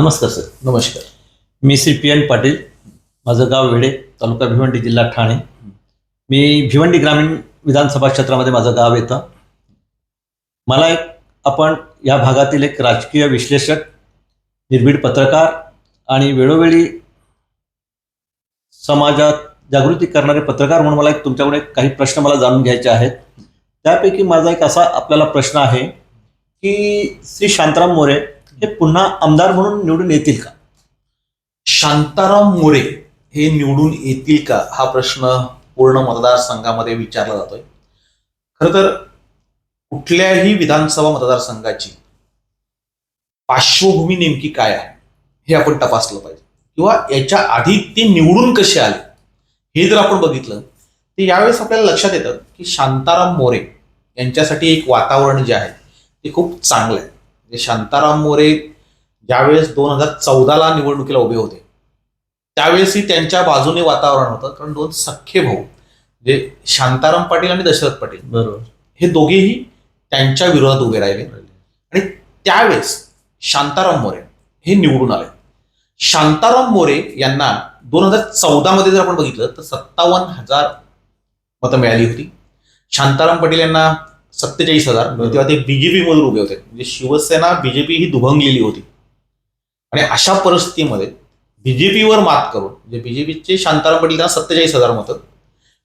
नमस्कार सर. नमस्कार. मी श्री पी एन पाटील माझं गाव वेढे तालुका भिवंडी जिल्हा ठाणे. मी भिवंडी ग्रामीण विधानसभा क्षेत्रामध्ये माझं गाव येतं. मला एक आपण या भागातील एक राजकीय विश्लेषक निर्भीड पत्रकार आणि वेळोवेळी समाजात जागृती करणारे पत्रकार म्हणून मला एक तुमच्याकडे काही प्रश्न मला जाणून घ्यायचे आहेत. त्यापैकी माझा एक असा आपल्याला प्रश्न आहे की श्री शांताराम मोरे हे पुन्हा आमदार म्हणून निवडून येतील का? शांताराम मोरे हे निवडून येतील का? हा प्रश्न पूर्ण मतदारसंघामध्ये विचारला जातोय. खरं तर कुठल्याही विधानसभा मतदारसंघाची पार्श्वभूमी नेमकी काय आहे हे आपण तपासलं पाहिजे. किंवा याच्या आधी ते निवडून कसे आले हे जर आपण बघितलं तर यावेळेस आपल्याला लक्षात येतं की शांताराम मोरे यांच्यासाठी एक वातावरण जे आहे ते खूप चांगलं आहे. म्हणजे शांताराम मोरे ज्यावेळेस दोन हजार चौदाला निवडणुकीला उभे होते त्यावेळेसही त्यांच्या बाजूने वातावरण होतं. कारण दोन सख्खे भाऊ जे शांताराम पाटील आणि दशरथ पाटील बरोबर. हे दोघेही त्यांच्या विरोधात उभे राहिले. आणि त्यावेळेस शांताराम मोरे हे निवडून आले. शांताराम मोरे यांना दोन हजार चौदा मध्ये जर आपण बघितलं तर सत्तावन्न हजार मतं मिळाली होती. शांताराम पाटील यांना सत्तेचाळीस हजार. म्हणजे तेव्हा ते बीजेपी मधून उभे होते. म्हणजे शिवसेना बीजेपी ही दुभंगलेली होती. आणि अशा परिस्थितीमध्ये बीजेपीवर मात करून म्हणजे बीजेपीचे शांताराम पाटील यांना सत्तेचाळीस हजार मतं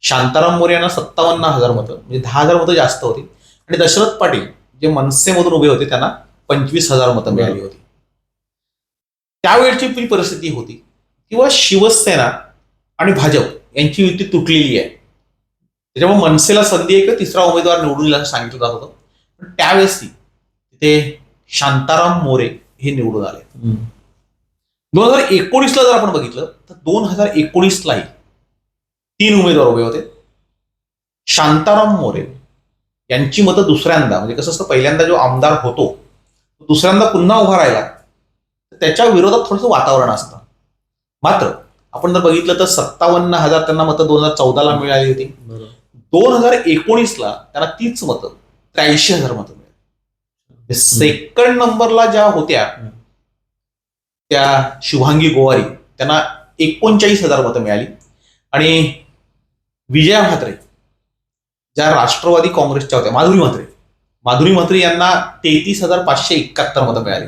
शांताराम मोरे यांना सत्तावन्न हजार मतं म्हणजे दहा हजार मतं जास्त होती. आणि दशरथ पाटील जे मनसेमधून उभे होते त्यांना पंचवीस हजार मतं मिळाली होती. त्यावेळची जी परिस्थिती होती किंवा शिवसेना आणि भाजप यांची युती तुटलेली आहे. त्याच्यामुळे मनसेला संधी आहे किंवा तिसरा उमेदवार निवडून येईल असं सांगितलं जात होतं. पण त्यावेळेस तिथे शांताराम मोरे हे निवडून आले. दोन हजार एकोणीसला जर आपण बघितलं तर दोन हजार एकोणीसलाही तीन उमेदवार उभे होते. शांताराम मोरे यांची मतं दुसऱ्यांदा म्हणजे कसं असतं पहिल्यांदा जो आमदार होतो तो दुसऱ्यांदा पुन्हा उभा राहिला तर त्याच्या विरोधात थोडंसं वातावरण असतं. मात्र आपण जर बघितलं तर सत्तावन्न हजार त्यांना मतं दोन हजार चौदाला मिळाली होती. दोन हजार एकोणीसला त्यांना तीच मतं त्र्याऐंशी हजार मतं मिळाली. सेकंड नंबरला ज्या होत्या. त्या शुभांगी गोवारी त्यांना एकोणचाळीस हजार मतं मिळाली. आणि विजया म्हात्रे ज्या राष्ट्रवादी काँग्रेसच्या होत्या माधुरी म्हात्रे. माधुरी म्हात्रे यांना तेहतीस हजार पाचशे एकाहत्तर मतं मिळाली.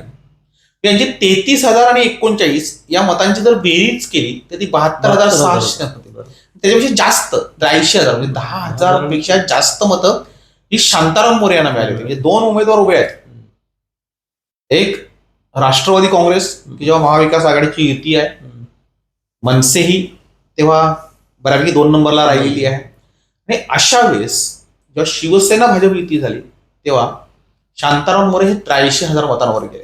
यांची तेहतीस हजार आणि एकोणचाळीस या मतांची जर बेरीज केली तर ती बहात्तर हजार सहाशे त्याच्यापेक्षा जास्त त्र्याऐंशी हजार म्हणजे दहा हजारपेक्षा जास्त मतं ही शांताराम मोरे यांना मिळाली होती. म्हणजे दोन उमेदवार उभे आहेत. एक राष्ट्रवादी काँग्रेस की जेव्हा महाविकास आघाडीची युती आहे मनसेही तेव्हा बऱ्यापैकी दोन नंबरला राहिलेली आहे. आणि अशा वेळेस जेव्हा शिवसेना भाजप युती झाली तेव्हा शांताराम मोरे हे त्र्याऐंशी हजार मतांवर गेले.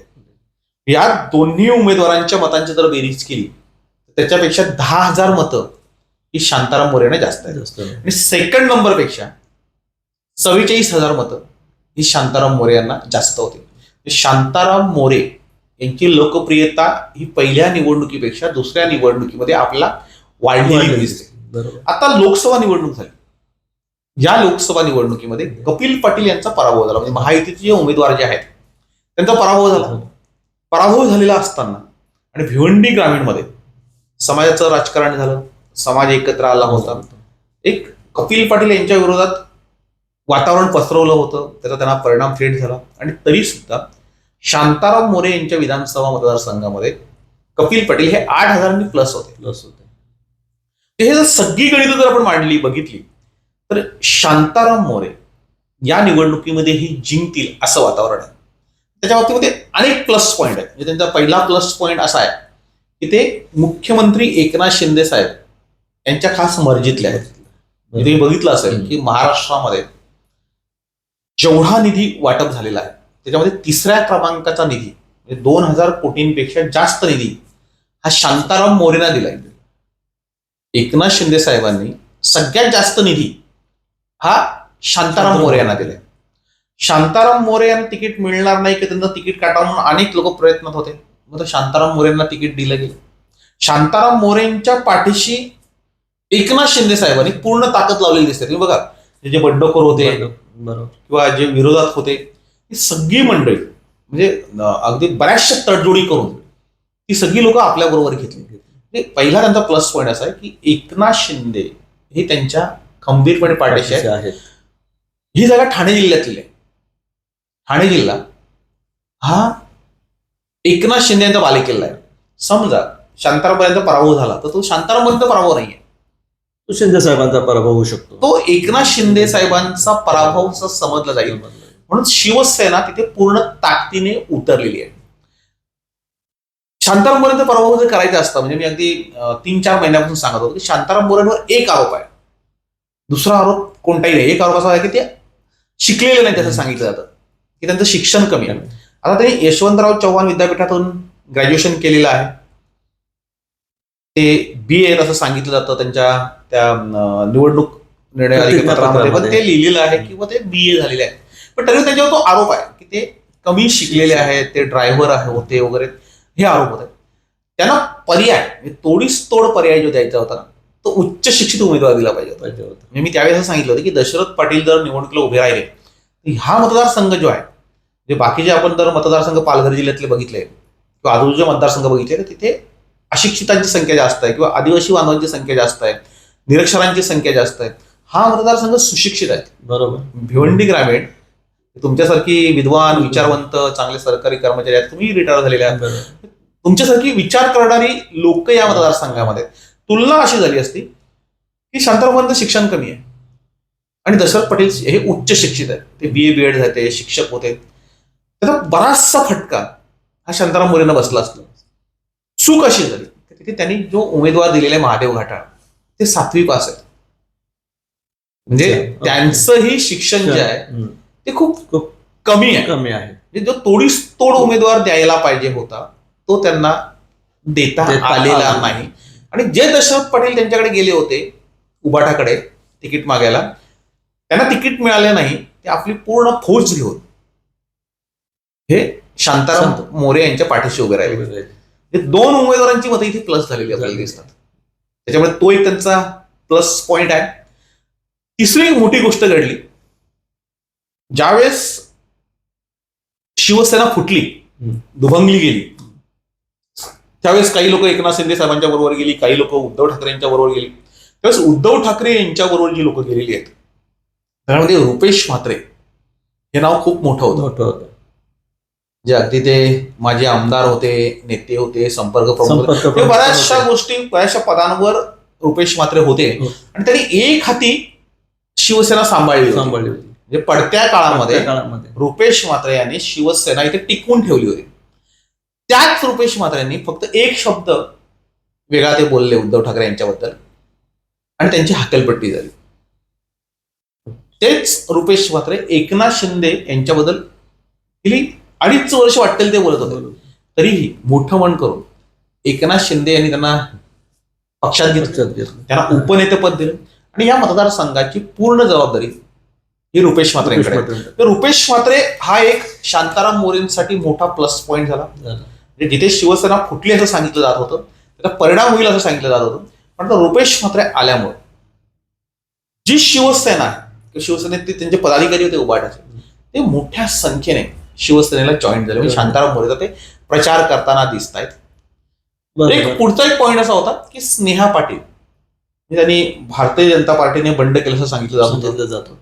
या दोन्ही उमेदवारांच्या मतांची जर बेरीज केली तर त्याच्यापेक्षा दहा हजार मतं ही शांताराम मोरेने जास्त जास्त. आणि सेकंड नंबरपेक्षा चव्वेचाळीस हजार मतं ही शांताराम मोरे यांना जास्त होती. शांताराम मोरे यांची लोकप्रियता ही पहिल्या निवडणुकीपेक्षा दुसऱ्या निवडणुकीमध्ये आपल्याला वाढलेली दिसते. आता लोकसभा निवडणूक झाली. या लोकसभा निवडणुकीमध्ये कपिल पाटील यांचा पराभव झाला. म्हणजे महायुतीचे जे उमेदवार जे आहेत त्यांचा पराभव झाला. पराभव झालेला असताना आणि भिवंडी ग्रामीणमध्ये समाजाचं राजकारण झालं. समाज एकत्र आला होता. एक कपिल पाटील यांच्या विरोधात वातावरण पसरवलं होतं. त्याचा त्यांना परिणाम थेट झाला. आणि तरी सुद्धा शांताराम मोरे यांच्या विधानसभा मतदारसंघामध्ये कपिल पाटील हे आठ हजारांनी प्लस होते. प्लस होते. हे जर सगळी गणितं जर आपण मांडली बघितली तर शांताराम मोरे या निवडणुकीमध्ये ही जिंकतील असं वातावरण आहे. त्याच्या बाबतीमध्ये अनेक प्लस पॉईंट आहेत. म्हणजे त्यांचा पहिला प्लस पॉईंट असा आहे की ते मुख्यमंत्री एकनाथ शिंदे साहेब यांच्या खास मर्जीतले आहेत. म्हणजे तुम्ही बघितलं असेल की महाराष्ट्रामध्ये जेवढा निधी वाटप झालेला आहे त्याच्यामध्ये तिसऱ्या क्रमांकाचा निधी म्हणजे दोन हजार कोटींपेक्षा जास्त निधी हा शांताराम मोरेना दिलाय. एकनाथ शिंदे साहेबांनी सगळ्यात जास्त निधी हा शांताराम मोरे. यांना दिलाय. शांताराम मोरे यांना तिकीट मिळणार नाही की त्यांना तिकीट काटावं म्हणून अनेक लोक प्रयत्नात होते. मग तर शांताराम मोरे यांना तिकीट दिलं गेलं. शांताराम मोरेंच्या पाठीशी एकनाथ शिंदे साहेबांनी पूर्ण ताकद लावलेली दिसते. तुम्ही बघा हे जे बंडखोर होते बरोबर किंवा जे विरोधात होते ही सगळी मंडळी म्हणजे अगदी बऱ्याचशा तडजोडी करून ती सगळी लोक आपल्या बरोबर घेतली. म्हणजे पहिला त्यांचा प्लस पॉईंट असा आहे की एकनाथ शिंदे हे त्यांच्या खंबीरपणे पाठीशी आहे आहेत. ही जागा ठाणे जिल्ह्यातली आहे. ठाणे जिल्हा हा एकनाथ शिंदे यांचा बालेकिल्ला आहे. समजा शांतारामपर्यंत पराभव झाला तर तो शांतारामपर्यंत पराभव नाहीये. तो शिंदे साहेबांचा पराभव होऊ शकतो. तो एकनाथ शिंदे साहेबांचा पराभव समजला जाईल. म्हणून शिवसेना तिथे पूर्ण ताकदीने उतरलेली आहे. शांताराम मोरेंचा पराभव जर करायचा असता म्हणजे मी अगदी तीन चार महिन्यापासून सांगत होतो की शांताराम मोरेंवर एक आरोप आहे. दुसरा आरोप कोणताही नाही. एक आरोप असा आहे की ते शिकलेले नाही त्याचं सांगितलं जातं की त्यांचं शिक्षण कमी आहे. आता त्यांनी यशवंतराव चव्हाण विद्यापीठातून ग्रॅज्युएशन केलेलं आहे. ते बी ए असं सांगितलं जातं त्यांच्या त्या निवडणूक निर्णय पत्रामध्ये. पण ते लिहिलेलं आहे किंवा ते बी ए झालेले आहे. पण तरी त्यांच्यावर तो आरोप आहे की ते कमी शिकलेले आहेत ते ड्रायव्हर आहे होते वगैरे हे आरोप होते. त्यांना पर्याय म्हणजे तोडीस तोड पर्याय जो द्यायचा होता ना, तो उच्च शिक्षित उमेदवार दिला पाहिजे होता. म्हणजे मी त्यावेळेस असं सांगितलं होतं की दशरथ पाटील जर निवडणुकीला उभे राहिले तर हा मतदारसंघ जो आहे जे बाकीचे आपण जर मतदारसंघ पालघर जिल्ह्यातले बघितले किंवा आजूबाजूचे मतदारसंघ बघितले तर तिथे अशिक्षितांची संख्या जास्त आहे किंवा आदिवासी बांधवांची संख्या जास्त आहे निरक्षरांची संख्या जास्त आहे. हा मतदारसंघ सुशिक्षित आहे. बरोबर. भिवंडी ग्रामीण तुमच्यासारखी विद्वान विचारवंत चांगले सरकारी कर्मचारी आहेत तुम्ही रिटायर झालेले आहात. तुमच्यासारखी विचार करणारी लोक या मतदारसंघामध्ये तुलना अशी झाली असती की शांतारामपर्यंत शिक्षण कमी आहे. आणि दशरथ पटेल हे उच्च शिक्षित आहेत. ते बी ए बी एड झाले शिक्षक होते. त्याचा बराचसा फटका हा शांताराम मोरेनं बसला असतो. चूक अशी झाली. की त्यांनी जो उमेदवार दिलेला आहे महादेव घाटाळ ते सातवी पास आहेत म्हणजे. त्यांचंही शिक्षण जे आहे. ते खूप कमी आहे. कमी आहे. म्हणजे जो तोडीस तोड उमेदवार द्यायला पाहिजे होता तो त्यांना देता आलेला आला. नाही. आणि जे दशरथ पाटील त्यांच्याकडे गेले होते उबाठाकडे तिकीट मागायला त्यांना तिकीट मिळाले नाही ते आपली पूर्ण फौज घेऊन हे शांताराम शांत. मोरे यांच्या पाठीशी उभे राहिले. हे दोन उमेदवारांची मतं इथे प्लस झालेली आपल्याला. दिसतात. त्याच्यामुळे तो एक त्यांचा प्लस पॉइंट आहे. तिसरी मोठी गोष्ट घडली. ज्यावेळेस शिवसेना फुटली. दुभंगली गेली त्यावेळेस काही लोक एकनाथ शिंदे साहेबांच्या बरोबर गेली काही लोक उद्धव ठाकरे यांच्या बरोबर गेली. त्यावेळेस उद्धव ठाकरे यांच्या बरोबर जी लोक गेलेली आहेत त्यामध्ये रुपेश म्हात्रे हे नाव खूप मोठं होतं. मोठं होतं. जे अगदी ते माझे आमदार होते नेते होते संपर्क प्रमुख बऱ्याचशा गोष्टी बऱ्याचशा पदांवर रुपेश मात्रे होते. हो. आणि त्यांनी एक हाती शिवसेना सांभाळली. सांभाळली होती. म्हणजे पडत्या काळामध्ये रुपेश मात्रे यांनी शिवसेना इथे टिकवून ठेवली होती. त्याच रुपेश मात्रे यांनी फक्त एक शब्द वेगळा ते बोलले उद्धव ठाकरे यांच्याबद्दल. आणि त्यांची हाकलपट्टी झाली. तेच रुपेश मात्रे एकनाथ शिंदे यांच्याबद्दल गेली अडीच वर्ष वाटेल ते बोलत होते. तरीही मोठं मन करून एकनाथ शिंदे यांनी त्यांना पक्षात घेतलं. त्यांना उपनेतेपद दिलं. आणि या मतदारसंघाची पूर्ण जबाबदारी ही रुपेश. रुपेश तर रुपेश मात्रे हा एक शांताराम मोरेंसाठी मोठा प्लस पॉईंट झाला. म्हणजे जिथे शिवसेना फुटली असं सांगितलं जात होतं त्याचा परिणाम होईल असं सांगितलं जात होतं. पण रुपेश मात्रे आल्यामुळे जी शिवसेना शिवसेनेत ते त्यांचे पदाधिकारी होते उभाटाचे ते मोठ्या संख्येने शिवसेनेला जॉईन झाले. म्हणजे शांताराम मोरेचा ते प्रचार करताना दिसत आहेत. एक पुढचा एक पॉईंट असा होता की स्नेहा पाटील. म्हणजे त्यांनी भारतीय जनता पार्टीने बंड केलं असं सांगितलं जात होतं.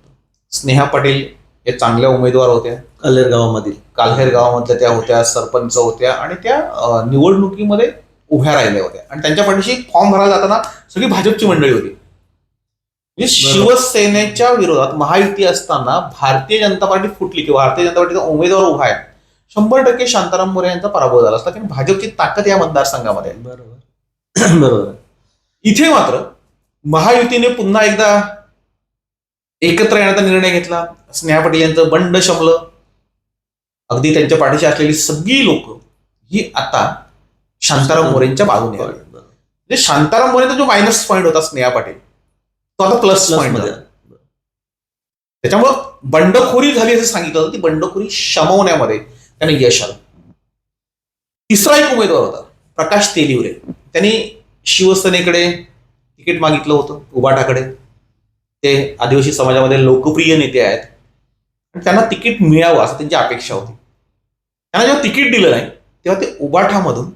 स्नेहा पाटील हे चांगल्या उमेदवार होत्या कालेर गावामधील. काल्हेर गावामधल्या त्या होत्या सरपंच होत्या आणि त्या निवडणुकीमध्ये उभ्या राहिल्या होत्या. आणि त्यांच्या पाठीशी फॉर्म भरायला जाताना सगळी भाजपची मंडळी होती. शिवसेनेच्या विरोधात महायुती असताना भारतीय जनता पार्टी फुटली किंवा भारतीय जनता पार्टीचा उमेदवार उभा आहे. शंभर टक्के शांताराम मोरे यांचा पराभव झाला असता कारण भाजपची ताकद या मतदारसंघामध्ये. बरोबर. बरोबर. इथे मात्र महायुतीने पुन्हा एकदा एकत्र येण्याचा निर्णय घेतला. स्नेहा पाटील यांचं बंड शमलं. अगदी त्यांच्या पाठीशी असलेली सगळी लोक ही आता शांताराम मोरेंच्या बाजूने. म्हणजे शांताराम मोरेचा जो मायनस पॉईंट होता स्नेहा पाटील तो आता प्लसमध्ये. त्याच्यामुळं बंडखोरी झाली असं सांगितलं होतं ती बंडखोरी शमवण्यामध्ये त्याने यश आलं. तिसरा एक उमेदवार होता प्रकाश तेलिवरे. त्यांनी शिवसेनेकडे तिकीट मागितलं होतं उबाटाकडे. ते आदिवासी समाजामध्ये लोकप्रिय नेते आहेत. आणि त्यांना तिकीट मिळावं असं त्यांची अपेक्षा होती. त्यांना जेव्हा तिकीट दिलं नाही तेव्हा ते उबाठामधून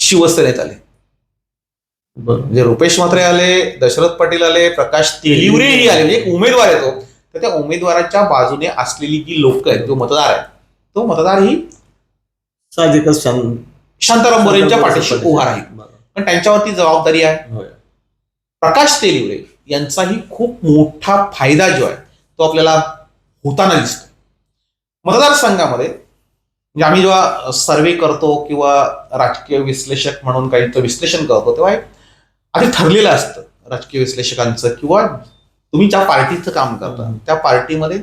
शिवसेनेत आले. म्हणजे रुपेश म्हात्रे आले दशरथ पाटील आले प्रकाश तेलिवरेही आले म्हणजे एक उमेदवार येतो तर त्या उमेदवाराच्या बाजूने असलेली जी लोक आहेत जो मतदार आहे तो मतदार ही साहजिकच शांताराम मोरेंच्या पाठीशी उभा राहील. पण त्यांच्यावरती जबाबदारी आहे. प्रकाश तेलिवरे यांचाही खूप मोठा फायदा जो आहे तो आपल्याला होताना दिसतो. मतदारसंघामध्ये म्हणजे आम्ही जेव्हा सर्वे करतो किंवा राजकीय विश्लेषक म्हणून काही विश्लेषण करतो तेव्हा एक आधी ठरलेलं असतं राजकीय विश्लेषकांचं किंवा तुम्ही ज्या पार्टीचं काम करता. त्या पार्टीमध्ये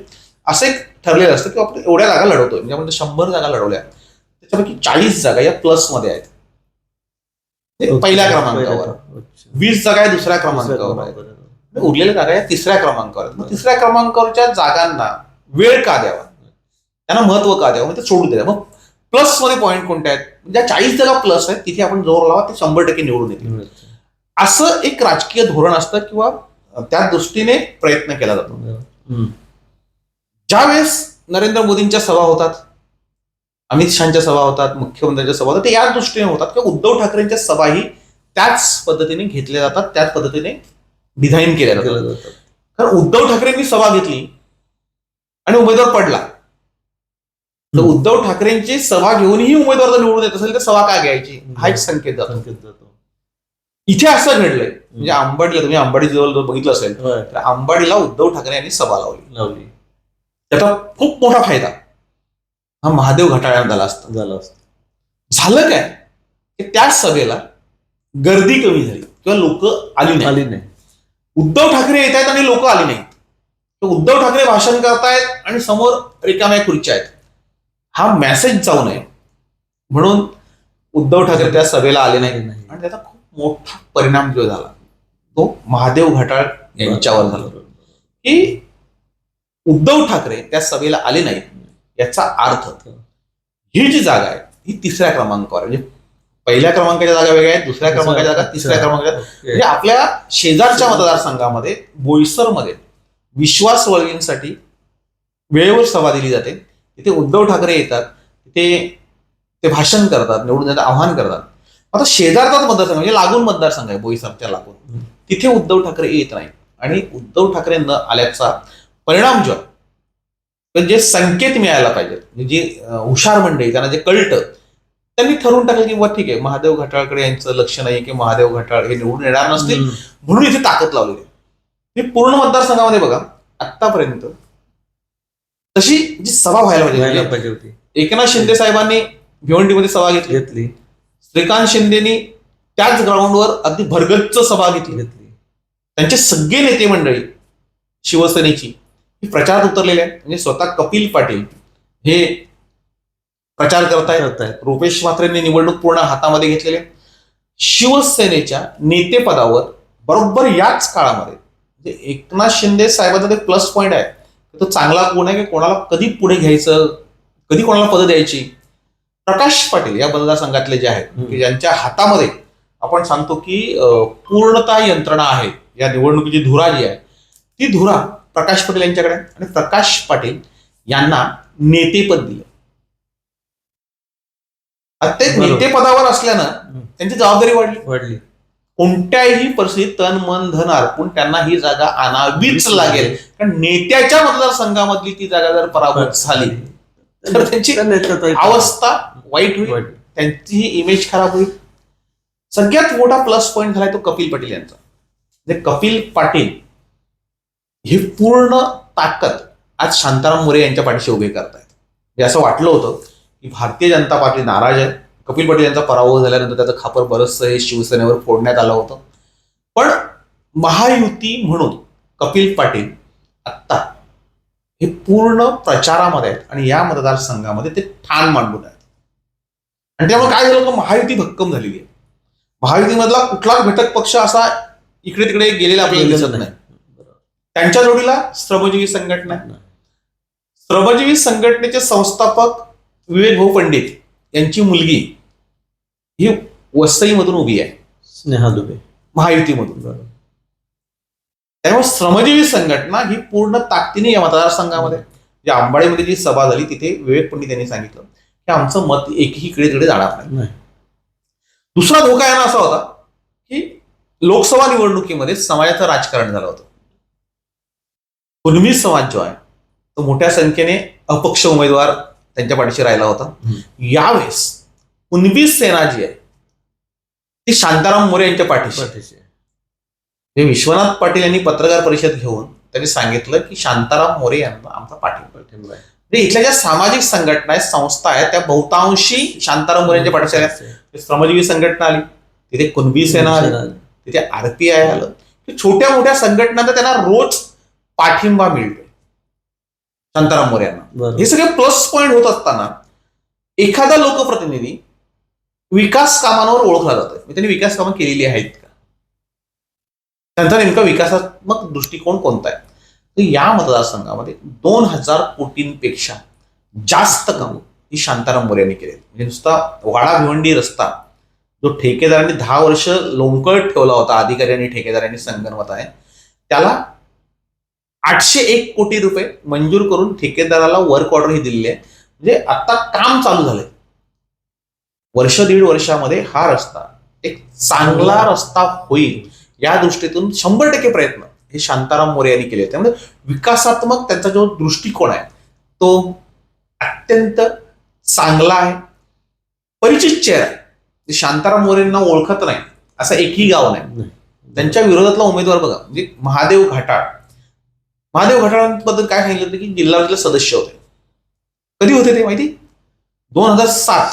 असं एक ठरलेलं असतं की आपण एवढ्या जागा लढवतोय म्हणजे आपण शंभर जागा लढवल्या त्याच्यापैकी चाळीस जागा या प्लसमध्ये आहेत. पहिल्या क्रमांकावर. वीस जागा या दुसऱ्या क्रमांकावर आहेत. उरलेल्या जागा या तिसऱ्या क्रमांकावर आहेत. मग तिसऱ्या क्रमांकावरच्या जागांना वेळ का द्यावा? त्यांना महत्त्व का द्यावं? ते सोडून द्या मग प्लसमध्ये पॉईंट कोणत्या आहेत? ज्या चाळीस जागा प्लस आहेत तिथे आपण जोर लावा ते शंभर टक्के निवडून येतील. असं एक राजकीय धोरण असतं किंवा त्या दृष्टीने प्रयत्न केला जातो. ज्यावेळेस नरेंद्र मोदींच्या सभा होतात अमित शहाच्या सभा होतात मुख्यमंत्र्यांच्या सभा होतात ते याच दृष्टीने होतात किंवा उद्धव ठाकरेंच्या सभाही त्याच पद्धतीने घेतल्या जातात त्याच पद्धतीने डिझाईन केल्या जातात. कारण उद्धव ठाकरेंनी सभा घेतली आणि उमेदवार पडला तर. उद्धव ठाकरेंची सभा घेऊनही उमेदवार जर निवडून येत असेल तर सभा का घ्यायची हा एक संकेत जातो. इथे असं घडलंय म्हणजे आंबाडीला तुम्ही आंबाडी जवळ जर बघितलं असेल. तर आंबाडीला उद्धव ठाकरे यांनी सभा लावली. लावली. त्याचा खूप मोठा फायदा. हा महादेव घटाळ्यानं झाला असता. झालं असतं. झालं काय? की त्या सभेला गर्दी कमी झाली. किंवा लोक आली नाही आली नाही उद्धव ठाकरे येत आहेत आणि लोक आली नाहीत. तर उद्धव ठाकरे भाषण करतायत आणि समोर रिकाम्या खुर्च्या आहेत. हा मेसेज जाऊ नये. म्हणून उद्धव ठाकरे त्या सभेला आले नाही आली नाही. आणि त्याचा खूप मोठा परिणाम जो झाला तो महादेव घटाळ यांच्यावर झाला. की उद्धव ठाकरे त्या सभेला आले नाहीत याचा अर्थ ही जी जागा आहे ही तिसऱ्या क्रमांकावर. म्हणजे पहिल्या क्रमांकाच्या जागा वेगळ्या आहेत दुसऱ्या क्रमांकाच्या जागा तिसऱ्या क्रमांकाच्या. म्हणजे आपल्या शेजारच्या मतदारसंघामध्ये बोईसरमध्ये विश्वास वळवींसाठी वेळेवर सभा दिली जाते तिथे उद्धव ठाकरे येतात तिथे ते भाषण करतात निवडून आव्हान करतात आता शेजारचाच मतदारसंघ म्हणजे लागून मतदारसंघ आहे बोईसरच्या लागून. तिथे उद्धव ठाकरे येत नाही आणि उद्धव ठाकरे न आल्याचा परिणाम जो जे संकेत मिळायला पाहिजे म्हणजे जी हुशार मंडळी त्यांना जे कळतं त्यांनी ठरवून टाकलं की ठीक आहे महादेव घटाळकडे यांचं लक्ष नाही की महादेव घटाळ हे निवडून येणार नसतील. म्हणून इथे ताकद लावलेली आहे. पूर्ण मतदारसंघामध्ये बघा आतापर्यंत तशी जी सभा व्हायला पाहिजे व्हायला पाहिजे होती एकनाथ शिंदे साहेबांनी भिवंडीमध्ये सभा घेतली घेतली श्रीकांत शिंदेनी त्याच ग्राउंडवर अगदी भरगच्च सभा घेतली. घेतली त्यांचे सगळे नेते मंडळी शिवसेनेची ही प्रचारात उतरलेले आहेत. म्हणजे स्वतः कपिल पाटील हे प्रचार करतायत. करतायत. रुपेश म्हात्रेंनी निवडणूक पूर्ण हातामध्ये घेतलेली आहे. शिवसेनेच्या नेतेपदावर बरोबर याच काळामध्ये म्हणजे एकनाथ शिंदे साहेबांचा एक प्लस पॉईंट आहे. तो चांगला कोण आहे की कोणाला कधी पुढे घ्यायचं कधी कोणाला पदं द्यायची? प्रकाश पाटील या मतदारसंघातले जे आहेत. की ज्यांच्या हातामध्ये आपण सांगतो की पूर्णता यंत्रणा आहे. या निवडणुकीची धुरा जी आहे ती धुरा प्रकाश पाटील यांच्याकडे. आणि प्रकाश पाटील यांना नेतेपद दिलं. आता ते. नेतेपदावर असल्यानं त्यांची जबाबदारी वाढली. वाढली. कोणत्याही परिस्थितीत तन मन धन अर्पून त्यांना ही जागा आणावीच लागेल. कारण नेत्याच्या मतदारसंघामधली ती जागा जर पराभूत झाली तर त्यांची अवस्था वाईट होईल. त्यांची ही इमेज खराब होईल. सगळ्यात मोठा प्लस पॉईंट झालाय तो कपिल पाटील यांचा. म्हणजे कपिल पाटील हे पूर्ण ताकद आज शांताराम मोरे यांच्या पाठीशी उभे करतायत. म्हणजे असं वाटलं होतं की भारतीय जनता पार्टी नाराज आहे. कपिल पाटील यांचा पराभव झाल्यानंतर त्याचं खापर बरंचसं हे शिवसेनेवर फोडण्यात आलं होतं. पण महायुती म्हणून कपिल पाटील आत्ता हे पूर्ण प्रचारामध्ये आहेत आणि या मतदारसंघामध्ये ते ठाण मांडून आहेत. आणि त्यामुळे काय झालं का महायुती भक्कम झालेली आहे. महायुतीमधला कुठलाच घटक पक्ष असा इकडे तिकडे गेलेला आपल्याला दिसत नाही. त्यांच्या जोडीला श्रमजीवी संघटना आहे. श्रमजीवी संघटनेचे संस्थापक विवेक भाऊ पंडित यांची मुलगी ही वसईमधून उभी आहे. स्नेहा दुबे. महायुतीमधून. त्यामुळे श्रमजीवी संघटना ही पूर्ण ताकदीने या मतदारसंघामध्ये जे आंबाडीमध्ये जी सभा झाली तिथे विवेक पंडित यांनी सांगितलं. की आमचं मत एकही इकडे तिकडे जाणार नाही दुसरा धोका यांना असा होता की लोकसभा निवडणुकीमध्ये समाजाचं राजकारण झालं होतं कुणबी समाज जो आहे तो मोठ्या संख्येने अपक्ष उमेदवार त्यांच्या पाठीशी राहिला होता. यावेळेस कुणबी सेना जी आहे ती शांताराम मोरे यांच्या पाठीशी आहे. पाठीशी. हे विश्वनाथ पाटील यांनी पत्रकार परिषद घेऊन त्यांनी सांगितलं की शांताराम मोरे यांना आमचा पाठिंबा आहे. इथल्या ज्या सामाजिक संघटना आहेत संस्था आहेत त्या बहुतांशी शांताराम मोरे यांच्या पाठीशी आहेत. श्रमजीवी संघटना आली तिथे कुणबी सेना आली तिथे आरपीआय आलं. छोट्या मोठ्या संघटनांना त्यांना रोज पाठिंबा मिळतोय. शांताराम मोरे यांना. हे सगळे प्लस पॉइंट होत असताना एखादा लोकप्रतिनिधी विकास कामांवर ओळखला जातोय. म्हणजे त्यांनी विकास कामं केलेली आहेत का? त्यांचा नेमका विकासात्मक दृष्टिकोन कोणता आहे? तर या मतदारसंघामध्ये दोन हजार कोटींपेक्षा जास्त कामं ही शांताराम मोरे यांनी केली म्हणजे नुसता वाडा भिवंडी रस्ता जो ठेकेदारांनी दहा वर्ष लोंकळत ठेवला होता अधिकारी आणि ठेकेदारांनी संगणमत आहे त्याला आठशे एक कोटी रुपये मंजूर करून ठेकेदाराला वर्क ऑर्डर ही दिलेली आहे. म्हणजे आता काम चालू झालंय. वर्ष दीड वर्षामध्ये हा रस्ता एक चांगला रस्ता होईल या दृष्टीतून शंभर टक्के प्रयत्न. हे शांताराम मोरे यांनी केले. त्यामुळे विकासात्मक त्यांचा जो दृष्टिकोन आहे तो अत्यंत चांगला आहे. परिचित चेहरा आहे. शांताराम मोरेंना ओळखत नाही असं एकही गाव नाही. त्यांच्या विरोधातला उमेदवार बघा. म्हणजे महादेव घाटाळ. महादेव घाटाळांबद्दल काय सांगितलं होतं की जिल्हा परिषद सदस्य होते. कधी होते ते माहिती? दोन हजार सात.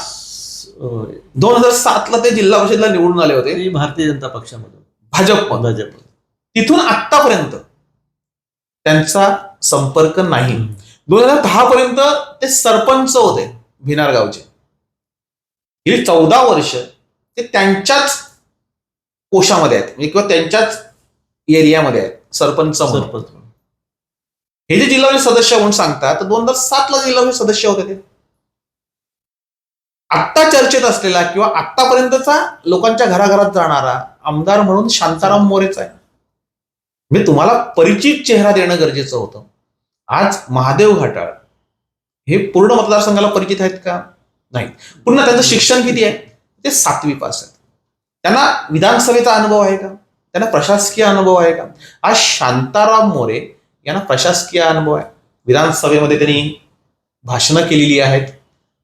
दोन हजार सातला ते जिल्हा परिषदला निवडून आले होते. भारतीय जनता पक्षामधून. भाजप भाजप तिथून आतापर्यंत त्यांचा संपर्क नाही. दोन हजार दहा पर्यंत ते सरपंच होते भिनार गावचे. गेली चौदा वर्ष ते त्यांच्याच कोशामध्ये आहेत म्हणजे किंवा त्यांच्याच एरियामध्ये आहेत सरपंच. सरपंच हे जे जिल्हा परिषद सदस्य म्हणून सांगतात तर दोन हजार सात ला जिल्हा परिषद सदस्य होते ते. आत्ता चर्चेत असलेला किंवा आतापर्यंतचा लोकांच्या घराघरात जाणारा आमदार म्हणून शांताराम मोरेच आहे. मी तुम्हाला परिचित चेहरा देणं गरजेचं होतं. आज महादेव घाटाळ हे पूर्ण मतदारसंघाला परिचित आहेत का? नाही पुन्हा त्यांचं शिक्षण किती आहे? ते सातवी पास आहेत. त्यांना विधानसभेचा अनुभव आहे का? त्यांना प्रशासकीय अनुभव आहे का? आज शांताराम मोरे यांना प्रशासकीय अनुभव आहे. विधानसभेमध्ये त्यांनी भाषणं केलेली आहेत.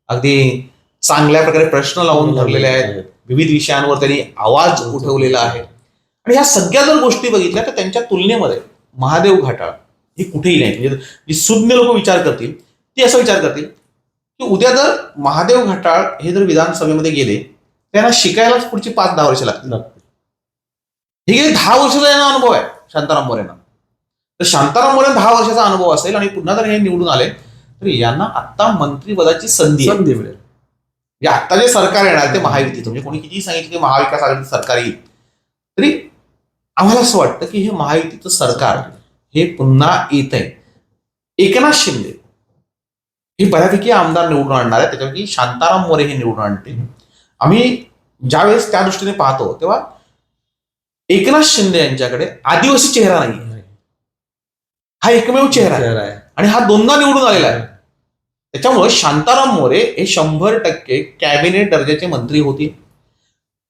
अगदी चांगल्या प्रकारे प्रश्न लावून धरलेले आहेत. विविध विषयांवर त्यांनी आवाज उठवलेला आहे. आणि ह्या सगळ्या जर गोष्टी बघितल्या तर त्यांच्या तुलनेमध्ये महादेव घाटाळ हे कुठेही नाही म्हणजे जी सुज्ञ लोक विचार करतील ती असा विचार करतील की उद्या जर महादेव घाटाळ हे जर विधानसभेमध्ये गेले त्यांना शिकायलाच पुढची पाच दहा वर्ष लागतील. हे गेले दहा वर्षाचा यांना अनुभव आहे शांताराम मोरेंना. तर शांताराम मोरे दहा वर्षाचा अनुभव असेल आणि पुन्हा जर हे निवडून आले तर यांना आता मंत्रिपदाची संधी संधी मिळेल. म्हणजे आता जे सरकार येणार ते महायुतीचं. म्हणजे कोणी किती सांगितलं की महाविकास आघाडीचं सरकार येईल तरी आम्हाला असं वाटतं की हे महायुतीचं सरकार हे पुन्हा येत आहे एकनाथ शिंदे हे बऱ्यापैकी आमदार निवडून आणणार आहे त्याच्यापैकी शांताराम मोरे हे निवडून आणतील. आम्ही ज्यावेळेस त्या दृष्टीने पाहतो तेव्हा एकनाथ शिंदे यांच्याकडे आदिवासी चेहरा नाही हा एकमेव चेहरा आहे. आणि हा दोनदा निवडून आलेला आहे. त्याच्यामुळे शांताराम मोरे हे शंभर टक्के कॅबिनेट दर्जाचे मंत्री होतील.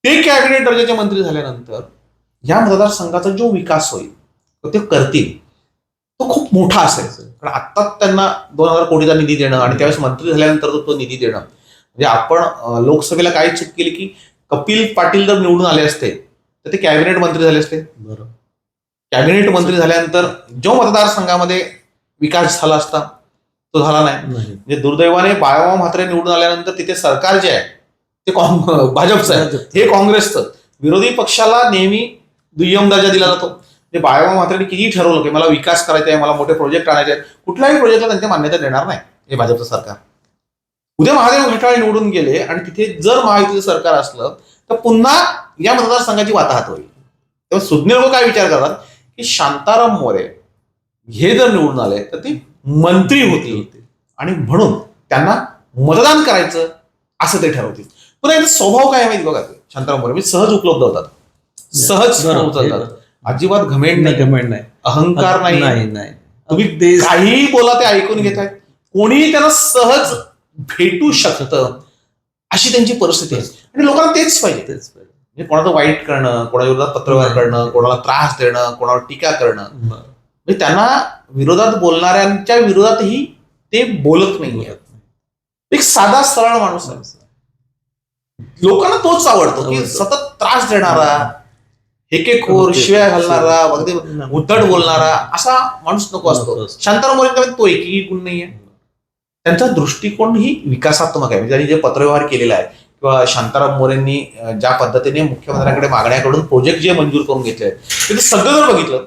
ते कॅबिनेट दर्जाचे मंत्री झाल्यानंतर या मतदारसंघाचा जो विकास होईल तो ते करतील तो खूप मोठा असेल. कारण आत्ताच त्यांना दोन हजार कोटीचा निधी देणं आणि त्यावेळेस मंत्री झाल्यानंतर तो- तो निधी देणं. म्हणजे आपण लोकसभेला काय चूक केली की कपिल पाटील जर निवडून आले असते तर ते कॅबिनेट मंत्री झाले असते. बरोबर कॅबिनेट मंत्री झाल्यानंतर जो मतदारसंघामध्ये विकास झाला असता तो झाला नाही. म्हणजे दुर्दैवाने बाळाराव म्हात्रे निवडून आल्यानंतर तिथे सरकार जे आहे ते भाजपचं आहे. हे काँग्रेसचं. विरोधी पक्षाला नेहमी दुय्यम दर्जा दिला जातो. म्हणजे बाळाराव म्हात्रेने किती ठरवलं की मला विकास करायचा आहे मला मोठे प्रोजेक्ट आणायचे आहेत. कुठल्याही प्रोजेक्टला त्यांच्या मान्यता देणार नाही हे भाजपचं सरकार. उद्या महादेव घाटाळे निवडून गेले आणि तिथे जर महायुतीचं सरकार असलं तर पुन्हा या मतदारसंघाची वाताहत होईल. तेव्हा सुज्ञ लोक काय विचार करतात? की शांताराम मोरे हे जर निवडून आले तर ते मंत्री होतील. आणि म्हणून त्यांना मतदान करायचं असं ते ठरवतील. पुन्हा याचा स्वभाव काय माहिती बघा? शांताराम मोरे म्हणजे सहज उपलब्ध होतात. सहज. अजिबात घमेंड नाही नाही. कमेंट नाही. अहंकार नाही नाही. नाही तुम्ही ते काहीही बोला ते ऐकून घेत आहेत. कोणीही त्यांना सहज भेटू शकतं अशी त्यांची परिस्थिती आहे. आणि लोकांना तेच पाहिजे. तेच पाहिजे. म्हणजे कोणाचं वाईट करणं कोणा विरोधात पत्रव्यवहार करणं कोणाला त्रास देणं कोणावर टीका करणं. म्हणजे त्यांना विरोधात बोलणाऱ्यांच्या विरोधातही ते बोलत नाहीये. एक साधा सरळ माणूस आहे. लोकांना तोच आवडतो की आवडतो. सतत त्रास देणारा हेकेखोर शिव्या घालणारा अगदी उद्धट बोलणारा असा माणूस नको असतो. शांताराम मोरेंचा तो एकही गुण नाहीये. त्यांचा दृष्टिकोन ही विकासात्मक आहे. म्हणजे त्यांनी जे पत्रव्यवहार केलेला आहे किंवा शांताराम मोरेंनी ज्या पद्धतीने मुख्यमंत्र्यांकडे मागण्याकडून प्रोजेक्ट जे मंजूर करून घेतले आहेत ते सगळं जर बघितलं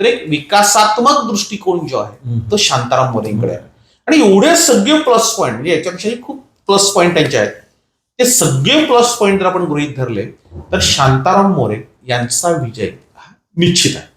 तर एक विकासात्मक दृष्टिकोन जो आहे. तो शांताराम मोरेंकडे आहे. आणि एवढे सगळे प्लस पॉईंट म्हणजे याच्यापेक्षाही खूप प्लस पॉईंट त्यांचे आहेत. ते सगळे प्लस पॉईंट जर आपण गृहीत धरले तर शांताराम मोरे यांचा विजय हा निश्चित आहे